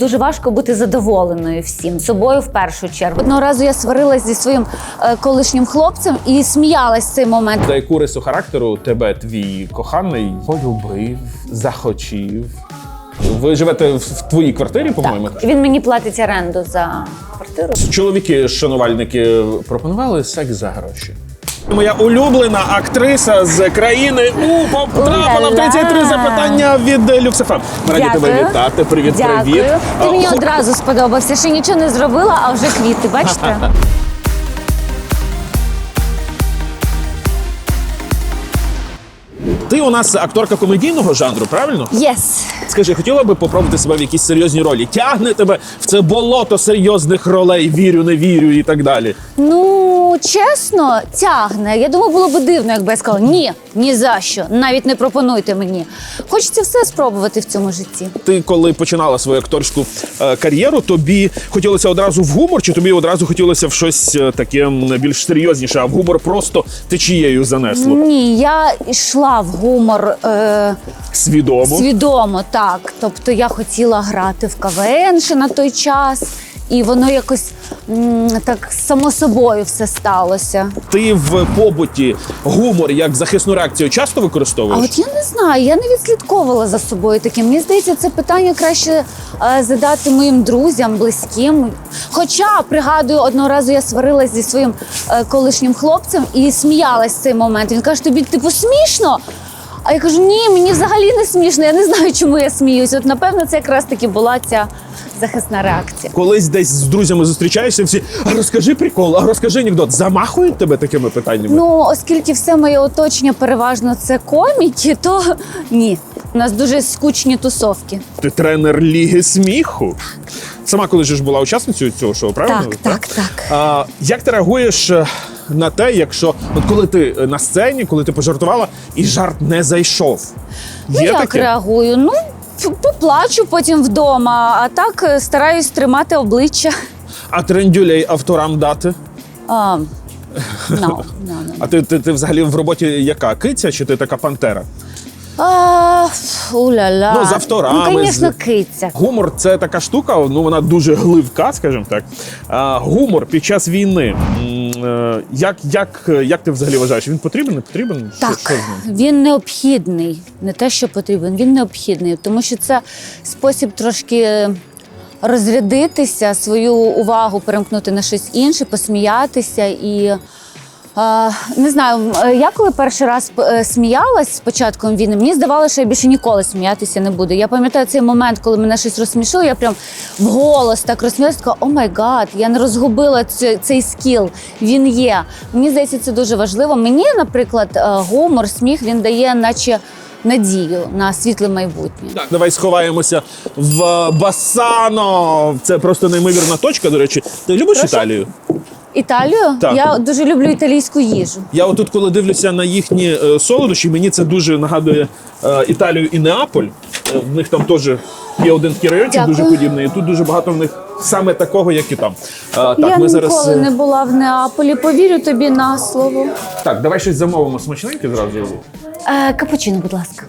Дуже важко бути задоволеною всім собою в першу чергу. Одного разу я сварилась зі своїм е, колишнім хлопцем і сміялась в цей момент. За яку рису характеру тебе твій коханий полюбив, захотів? Ви живете в- в твоїй квартирі, по-моєму? Так. Він мені платить оренду за квартиру. Чоловіки, шанувальники, пропонували секс за гроші. Моя улюблена актриса з країни У потрапила в 33 запитання від Люксифа. Раді тебе вітати. Привіт, Дякую. привіт. Ти мені одразу сподобався. Ще нічого не зробила, а вже квіти. Бачите? Ти у нас акторка комедійного жанру, правильно? Єс. Скажи, хотіла би попробувати себе в якісь серйозні ролі? Тягне тебе в це болото серйозних ролей, вірю, не вірю і так далі. Ну, чесно, тягне. Я думаю, було б дивно, якби я сказала ні, ні за що. Навіть не пропонуйте мені. Хочеться все спробувати в цьому житті. Ти коли починала свою акторську е, кар'єру, тобі хотілося одразу в гумор, чи тобі одразу хотілося в щось е, таке більш серйозніше, а в гумор просто течією занесло? Ні, я йшла в гумор е, Свідомо. свідомо, так. Тобто я хотіла грати в КВН ще на той час, і воно якось м, так само собою все сталося. Ти в побуті гумор як захисну реакцію часто А використовуєш? от я не знаю, я не відслідковувала за собою таким. Мені здається, це питання краще е, задати моїм друзям, близьким. Хоча пригадую, одного разу я сварилась зі своїм е, колишнім хлопцем і сміялась в цей момент. Він каже: тобі типу смішно. А я кажу, ні, мені взагалі не смішно. Я не знаю, чому я сміюсь. От напевно, це якраз таки була ця захисна реакція. Колись десь з друзями зустрічаєшся, всі а розкажи прикол, а розкажи анекдот. Замахують тебе такими питаннями? Ну, оскільки все моє оточення переважно це коміки, то ні. У нас дуже скучні тусовки. Ти тренер ліги сміху. Сама коли ж була учасницею цього шоу, правильно? Так, так, так. А, як ти реагуєш е, на те, якщо от коли ти е, на сцені, коли ти пожартувала, і жарт не зайшов? Ну, Є як таке? реагую? Ну, п- поплачу потім вдома, а так е, стараюсь тримати обличчя. А трендюлей авторам дати? А, no, no, no. А ти, ти, ти взагалі в роботі яка? Киця чи ти така пантера? А, уля-ля. Ну, з авторами, Ну, звісно, киця. Гумор це така штука, ну вона дуже гливка, скажімо так. А, гумор під час війни. е, Як, як, як ти взагалі вважаєш? Він потрібен, не потрібен? Що- Так, що з ним? він необхідний, не те, що потрібен, він необхідний, тому що це спосіб трошки розрядитися, свою увагу перемкнути на щось інше, посміятися і. Не знаю, е, я коли перший раз е, сміялась з початком війни, мені здавалося, що я більше ніколи сміятися не буду. Я пам'ятаю цей момент, коли мене щось розсмішило, я прям вголос так розсміялася, така, о май гад, я не розгубила цей, цей скіл. Він є. Мені здається, це дуже важливо. Мені, наприклад, е, гумор, сміх він дає, наче надію на світле майбутнє. Так, давай сховаємося в Басано. Це просто неймовірна точка. До речі, ти любиш Прошу? Італію? Італію Так. я дуже люблю італійську їжу. Я отут, коли дивлюся на їхні е, солодощі, мені це дуже нагадує е, Італію і Неаполь. Е, в них там теж є один такий райончик Дякую. дуже подібний. І тут дуже багато в них саме такого, як і там. Е, так, я ми ніколи зараз. е, не була в Неаполі. Повірю тобі на слово. Так, давай щось замовимо смачненьке зразу. Е, капучино, будь ласка.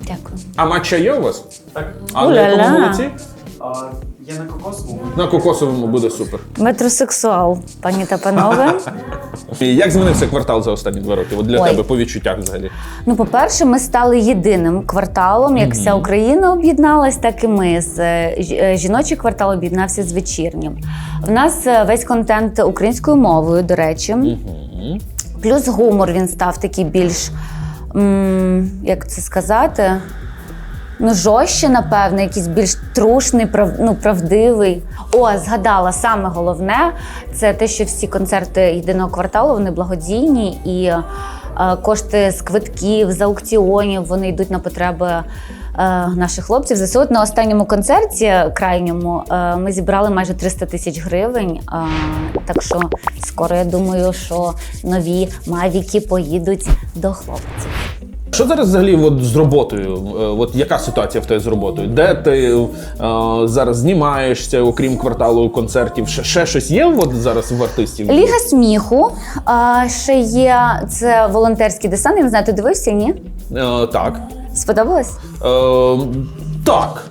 Дякую. А матча є у вас? Так, А на Уля-ля. якому а, я на кокосовому. На кокосовому буде супер. Метросексуал, пані та панове. І як змінився квартал за останні два роки? От для Ой. тебе по відчуттях взагалі. Ну, по-перше, ми стали єдиним кварталом. Як вся Україна об'єдналась, так і ми з е, ж- е, жіночий квартал об'єднався з вечірнім. В нас е, весь контент українською мовою, до речі. Плюс гумор він став такий більш, м, як це сказати. Ну, жорстче, напевно, якийсь більш трушний, прав, ну, правдивий. О, згадала саме головне це те, що всі концерти єдиного кварталу вони благодійні і е, кошти з квитків, з аукціонів вони йдуть на потреби е, наших хлопців. ЗСУ. На останньому концерті крайньому е, ми зібрали майже 300 тисяч гривень. Е, так що скоро я думаю, що нові мавіки поїдуть до хлопців. Що зараз взагалі от, з роботою? Е, От яка ситуація в тебе з роботою? Де ти е, зараз знімаєшся, окрім кварталу концертів? Ще, ще щось є от зараз в артистів? Ліга сміху. А, ще є це волонтерський десант. Я не знаю, ти дивився? Ні? Е, так. Сподобалось? Е, так.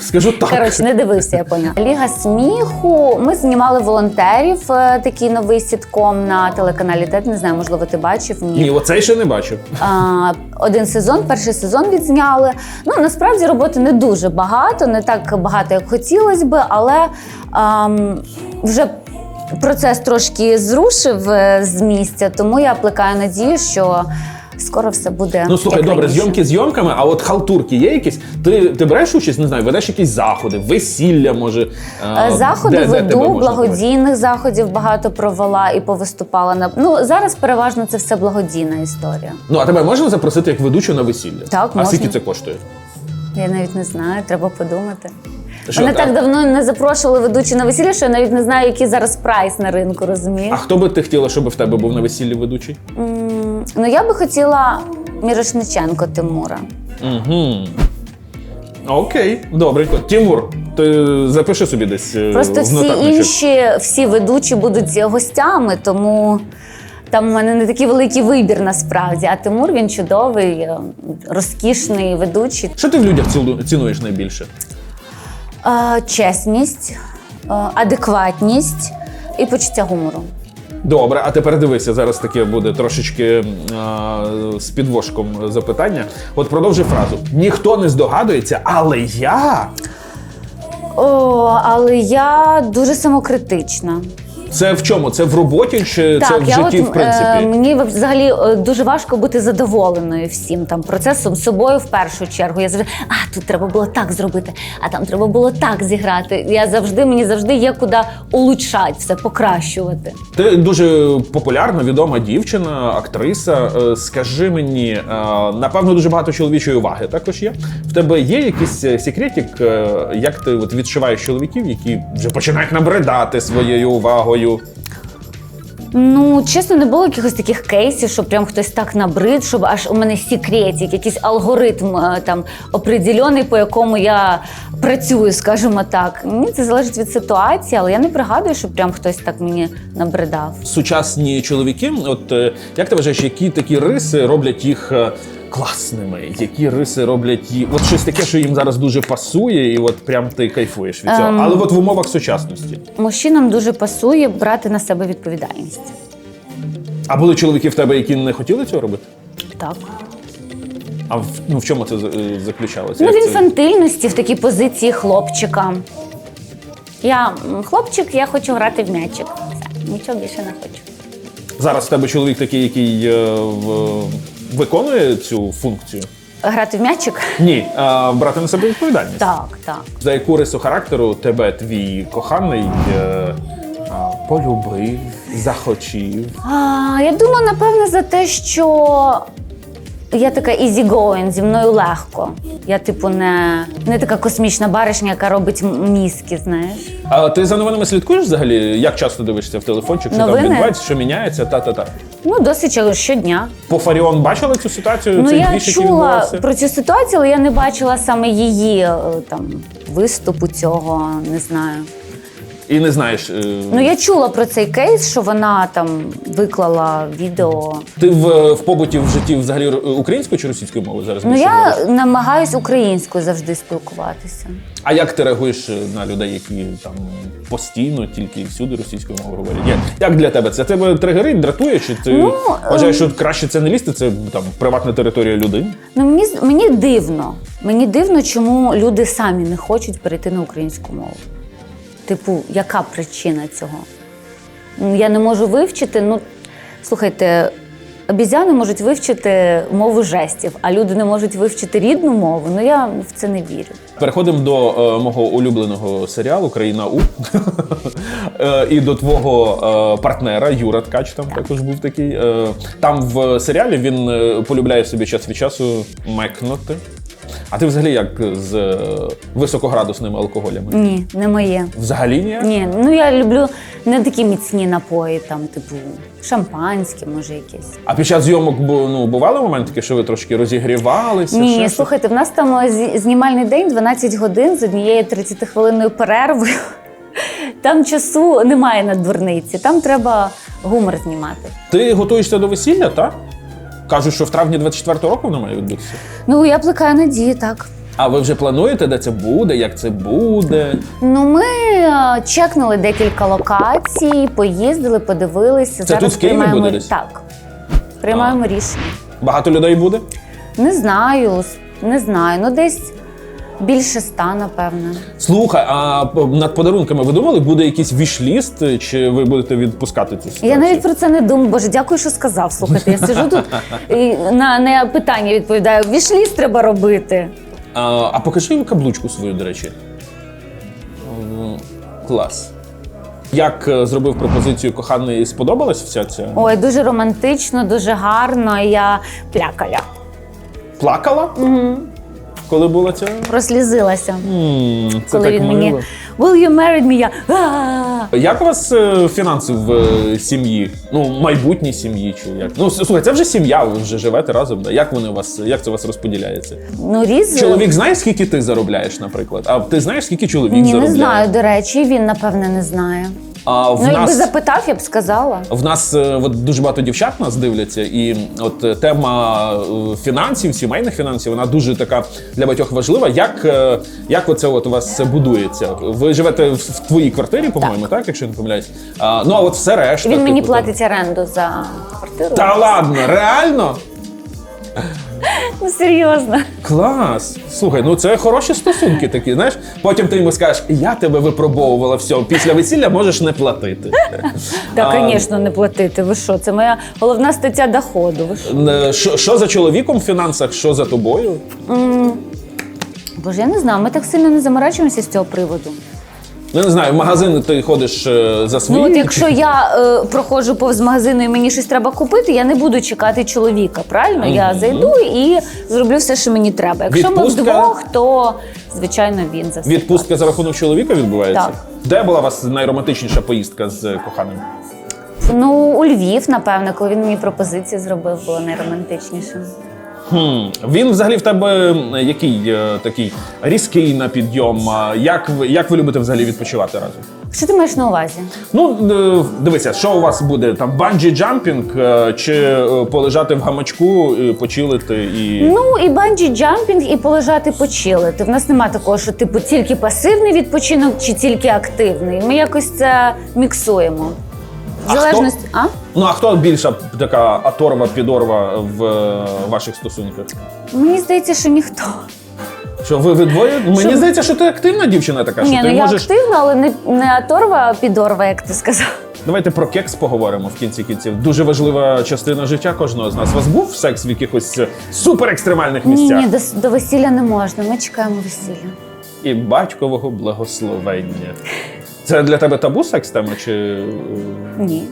Скажу так. Коротше, не дивився, я поняла. Ліга сміху. Ми знімали волонтерів. е, Такий новий сітком на телеканалі ТЕД. Не знаю, можливо, ти бачив. Ні, Ні, оцей ще не бачив. А, один сезон, перший сезон відзняли. Ну насправді роботи не дуже багато, не так багато, як хотілося би, але ам, вже процес трошки зрушив е, з місця, тому я плекаю надію, що скоро все буде. Ну слухай, як добре, раніше. зйомки зйомками, а от халтурки є якісь? Ти, ти береш участь, не знаю, ведеш якісь заходи, весілля, може. а, Е, Заходи де- де веду, можна побачити? благодійних заходів багато провела і повиступала на ну зараз переважно це все благодійна історія. Ну, а тебе можна запросити як ведучу на весілля? Так, А можна. скільки це коштує? Я навіть не знаю, треба подумати. Що, Мене так? так давно не запрошували ведучі на весілля, що я навіть не знаю, який зараз прайс на ринку, розумієш? А хто би ти хотіла, щоб в тебе був на весіллі ведучий? М, Ну я би хотіла Мірошниченко Тимура. Угу. Окей, добренько. Тимур, ти запиши собі десь. е, Просто в всі нотатничок. інші, всі ведучі будуть гостями, тому там у мене не такий великий вибір насправді. А Тимур він чудовий, е, розкішний ведучий. Що ти в людях ціну- цінуєш найбільше? Е, Чесність, е, адекватність і почуття гумору. Добре, а тепер дивися, зараз таке буде трошечки а, з підвошком запитання. От продовжуй фразу. Ніхто не здогадується, але я. О, але я дуже самокритична. Це в чому? Це в роботі чи це в житті, от, в принципі? Е, мені взагалі е, дуже важко бути задоволеною всім там процесом собою в першу чергу. Я завжди а тут треба було так зробити, а там треба було так зіграти. Я завжди мені завжди є куди улучшати все, покращувати. Ти дуже популярна, відома дівчина, актриса. Е, Скажи мені, е, напевно, дуже багато чоловічої уваги також є. В тебе є якийсь секретик, е, як ти от відчуваєш чоловіків, які вже починають набридати своєю увагою? Ну, чесно, не було якихось таких кейсів, що прям хтось так набрид, щоб аж у мене секретик, якийсь алгоритм е, там определений, по якому я працюю, скажімо так. Ні, це залежить від ситуації, але я не пригадую, що прям хтось так мені набридав. Сучасні чоловіки, от е, як ти вважаєш, які такі риси роблять їх е, класними? Які риси роблять їх? От щось таке, що їм зараз дуже пасує, і от прям ти кайфуєш від цього. Ем. Але от в умовах сучасності. Мужчинам дуже пасує брати на себе відповідальність. А були чоловіки в тебе, які не хотіли цього робити? Так. А в, ну, в чому це е, заключалося? Ну, в Як це? інфантильності, в такій позиції хлопчика. Я м, хлопчик, я хочу грати в м'ячик. Все, нічого більше не хочу. Зараз в тебе чоловік такий, який е, в, виконує цю функцію? Грати в м'ячик? Ні, а брати на себе відповідальність. Так, так. За яку рису характеру тебе твій коханий е, а, полюбив, захотів? А, я думаю, напевне, за те, що я така easy going, зі мною легко. Я, типу, не, не така космічна баришня, яка робить мізки, знаєш. А ти за новинами слідкуєш взагалі? Як часто дивишся в телефончик? Що там Новини? відбувається, що міняється? Та-та-та. Ну, досить щодня. По Фаріон бачила цю ситуацію? Ну, цей я двіж, який чула відбувався? про цю ситуацію, але я не бачила саме її е, там виступу цього, не знаю. І не знаєш. е, Ну я чула про цей кейс, що вона там виклала відео. Ти в, в побуті в житті взагалі р- українською чи російською мовою зараз? Ну більше я говориш? намагаюсь українською завжди спілкуватися. А як ти реагуєш е, на людей, які там постійно тільки і всюди російською мовою говорять? Як, як для тебе? Це тебе тригерить, дратує? Чи ти Ну, вважаєш, що краще це не лізти? Це там приватна територія людини? Ну мені з- мені дивно. Мені дивно, чому люди самі не хочуть перейти на українську мову. Типу, яка причина цього? Ну, Я не можу вивчити. Ну, слухайте, обізяни можуть вивчити мову жестів, а люди не можуть вивчити рідну мову. Ну я в це не вірю. Переходимо до е, мого улюбленого серіалу Країна У Е, і до твого е, партнера Юра Ткач. Там також був такий. Е, там в серіалі він полюбляє собі час від часу мекнути. А ти взагалі як з е, високоградусними алкоголями? Ні, не моє. Взагалі ні? Ні, ну я люблю не такі міцні напої, там, типу, шампанське, може, якесь. А під час зйомок ну, бували моменти, що ви трошки розігрівалися? Ні, ще слухайте, в нас там е, знімальний день 12 годин з однією 30-хвилинною перервою. Там часу немає на дурниці, там треба гумор знімати. Ти готуєшся до весілля, так? Кажуть, що в травні 24-го року воно має відбутися. Ну, я плекаю надії, так. А ви вже плануєте, де це буде, як це буде? Ну, ми е, чекнули декілька локацій, поїздили, подивилися. Це тут в Києві приймаємо буде десь? так. Приймаємо рішення. Багато людей буде? Не знаю, с- не знаю. Ну десь більше ста, напевно. Слухай, а над подарунками ви думали, буде якийсь вішліст, чи ви будете відпускати цю ситуацію? Я навіть про це не думаю. Боже, дякую, що сказав. Слухайте, я сижу тут і на, на питання відповідаю. Вішліст треба робити. А, а покажи їм каблучку свою, до речі. Клас. Як е, зробив пропозицію коханий, сподобалась вся ця? Ой, дуже романтично, дуже гарно. Я плякала, Плакала? Угу. Коли була ця? прослізилася. М, Це коли так він мило. мені Will you marry me? Я! Як у вас е, фінанси в е, сім'ї? Ну, майбутній сім'ї чи як? Ну, с- слухай, це вже сім'я, ви вже живете разом. Да? Як вони у вас, як це у вас розподіляється? Ну, різ Чоловік знає, скільки ти заробляєш, наприклад? А ти знаєш, скільки чоловік Ні, заробляє? не знаю. До речі, він напевне не знає. А в ну, якби нас запитав, я б сказала. в нас е, от дуже багато дівчат нас дивляться, і от е, тема е, фінансів, сімейних фінансів, вона дуже така для багатьох важлива. Як, е, як оце от у вас це будується? Ви живете в, в твоїй квартирі, по-моєму, так. якщо я не помиляюсь? А, ну а от все решта. Він мені типу, там- платить оренду за квартиру. Та ладно, реально? Ну, серйозно. Клас! Слухай, ну це хороші стосунки такі. Знаєш, потім ти йому скажеш, я тебе випробовувала, все, після весілля можеш не платити. Так, звісно, не платити. Ви що? Це моя головна стаття доходу. Ви що? Е, Що, що за чоловіком в фінансах, що за тобою? Боже, я не знаю, ми так сильно не заморачуємося з цього приводу. Ну, не знаю, в магазин ти ходиш е, за. Ну, от якщо я е, проходжу повз магазину і мені щось треба купити, я не буду чекати чоловіка. Правильно? Я зайду і зроблю все, що мені треба. Якщо ми вдвох, то звичайно він за все Відпустка за рахунок чоловіка відбувається? Так. Де була у вас найромантичніша поїздка з е, коханим? Ну, у Львів, напевно, коли він мені пропозиції зробив, було найромантичніше. Хм. Він взагалі в тебе який е, такий різкий на підйом? А Як ви, як ви любите взагалі відпочивати разом? Що ти маєш на увазі? Ну, е, дивися, що у вас буде? Там банджі джампінг е, чи е, полежати в гамачку, і почилити і. Ну і банджі джампінг, і полежати почилити. В нас нема такого, що типу тільки пасивний відпочинок чи тільки активний. Ми якось це міксуємо. Залежності. А? Ну а хто більша така аторва, підорва в е, ваших стосунках? Мені здається, що ніхто. Що ви, ви двоє? Мені здається, що ти активна дівчина така, що Ні, ти ну я можеш. активна, але не, не аторва, а підорва, як ти сказав. Давайте про кекс поговоримо в кінці кінців. Дуже важлива частина життя кожного з нас. У вас був секс в якихось суперекстремальних Ні, місцях? ні, до, до весілля не можна. Ми чекаємо весілля. І батькового благословення. Це для тебе табу секс тема? Чи е, Ні.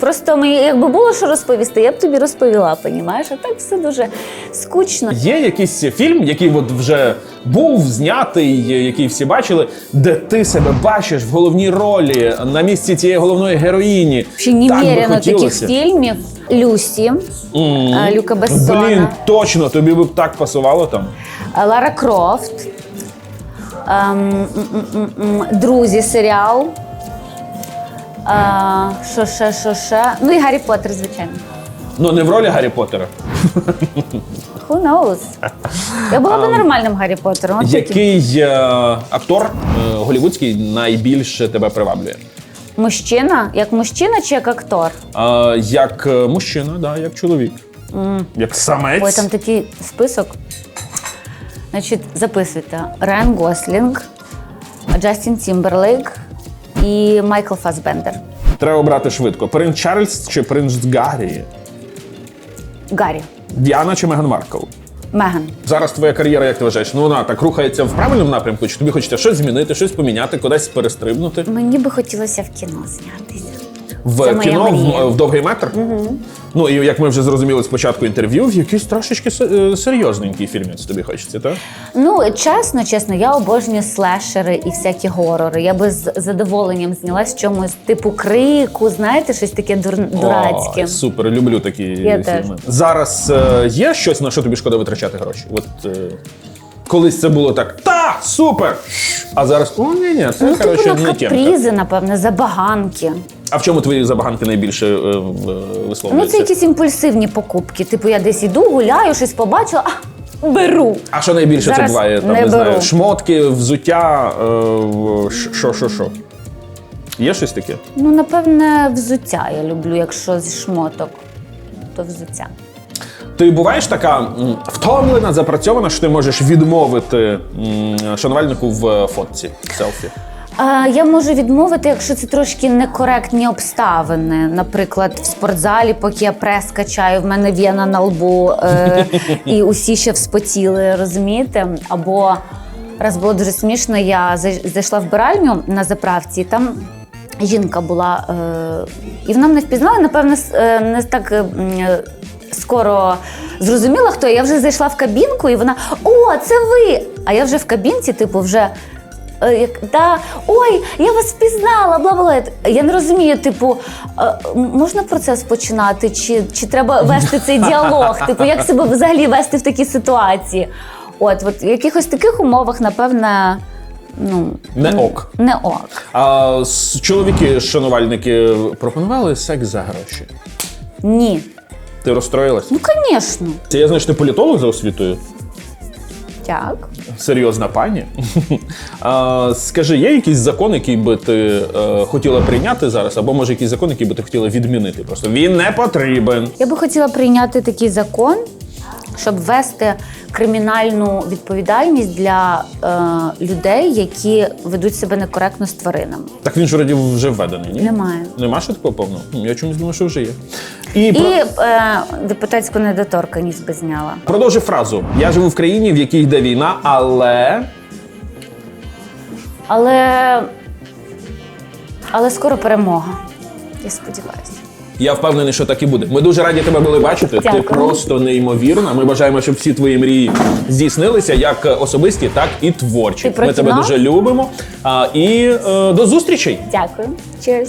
Просто мені, якби було що розповісти, я б тобі розповіла, понімаєш? А так все дуже скучно. є якийсь фільм, який от вже був знятий, який всі бачили, де ти себе бачиш в головній ролі на місці цієї головної героїні? Ще немерено таких фільмів. Люсі, а, Люка Бессона. Блін, точно, тобі б так пасувало там. Лара Крофт, ем, м, м, м, м, Друзі серіал. А, Що ще, що ще? Ну і Гаррі Поттер, звичайно. Ну не в ролі Гаррі Поттера. Who knows? Я була би нормальним Гаррі Поттером. Який е, актор е, голівудський найбільше тебе приваблює? Мужчина? Як мужчина чи як актор? Е, як е, мужчина, да, як чоловік. Як самець. Ой, там такий список. Значить, записуйте: Райан Гослінг, Джастін Тімберлейк і Майкл Фасбендер. Треба обрати швидко. Принц Чарльз чи принц Гаррі? Гаррі. Діана чи Меган Маркл? Меган. Зараз твоя кар'єра, як ти вважаєш? Ну вона так рухається в правильному напрямку, чи тобі хочеться щось змінити, щось поміняти, кудись перестрибнути? Мені би хотілося в кіно знятися. В Це моя кіно мрія. в, в довгий метр. Ну і як ми вже зрозуміли з початку інтерв'ю, в якийсь трошечки е, серйозненький фільмець тобі хочеться, так? Ну, чесно, чесно, я обожнюю слешери і всякі горори. Я би з задоволенням знялась чомусь типу крику, знаєте, щось таке дур... дурацьке. Супер, люблю такі Я теж. фільми. Зараз е, є щось, на що тобі шкода витрачати гроші? От е, колись це було так, та супер! А зараз о, ні, ні, це Ну, типу коротше на не тємка. капризи, напевне, забаганки. А в чому твої забаганки найбільше е, в- Ну, висловлюються? це якісь імпульсивні покупки. Типу, я десь іду, гуляю, щось побачила, а беру. А що найбільше Зараз це буває? Там, не не, знаю, беру. шмотки, взуття, е, в- ш- що, що, що? Є щось таке? Ну, напевне, взуття я люблю, якщо зі шмоток, то взуття. Ти буваєш така м, втомлена, запрацьована, що ти можеш відмовити м, шанувальнику в фотці, селфі. Я можу відмовити, якщо це трошки некоректні обставини. Наприклад, в спортзалі, поки я прес качаю, в мене в'єна на лбу, е, і усі ще вспотіли, розумієте? Або раз було дуже смішно, я зайшла в биральню на заправці, і там жінка була, е, і вона мене впізнала, напевно, е, не так. е, е, Скоро зрозуміла, хто я. Я вже зайшла в кабінку, і вона: О, це ви! А я вже в кабінці, типу, вже да, ой, я вас впізнала, бла бла. Я не розумію, типу, е, можна процес починати, чи, чи треба вести цей діалог? Типу, як себе взагалі вести в такій ситуації? От, от в якихось таких умовах, напевне, ну Не ок. не ок. А чоловіки, шанувальники, пропонували секс за гроші. Ні. Ти розстроїлась? Ну, звісно. Це я знаю, що ти політолог за освітою. Так. Серйозна пані. А, скажи, є якийсь закон, який би ти е, хотіла прийняти зараз, або може якийсь закон, який би ти хотіла відмінити? Просто він не потрібен. Я би хотіла прийняти такий закон, щоб ввести кримінальну відповідальність для е, людей, які ведуть себе некоректно з тваринами. Так він ж вроді вже введений, ні? Немає. Нема ще такого повного? Я чомусь думаю, що вже є. І, про... Е, депутатську недоторканність би зняла. продовжи фразу. Я живу в країні, в якій йде війна, але. Але, але скоро перемога. Я сподіваюся. Я впевнений, що так і буде. Ми дуже раді тебе були бачити. Дякую. Ти просто неймовірна. Ми бажаємо, щоб всі твої мрії здійснилися, як особисті, так і творчі. Ти Ми тебе дуже любимо. А, і е, до зустрічей! Дякую. Cheers.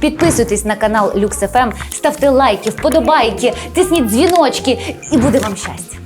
Підписуйтесь на канал LuxFM, ставте лайки, вподобайки, тисніть дзвіночки, і буде вам щастя.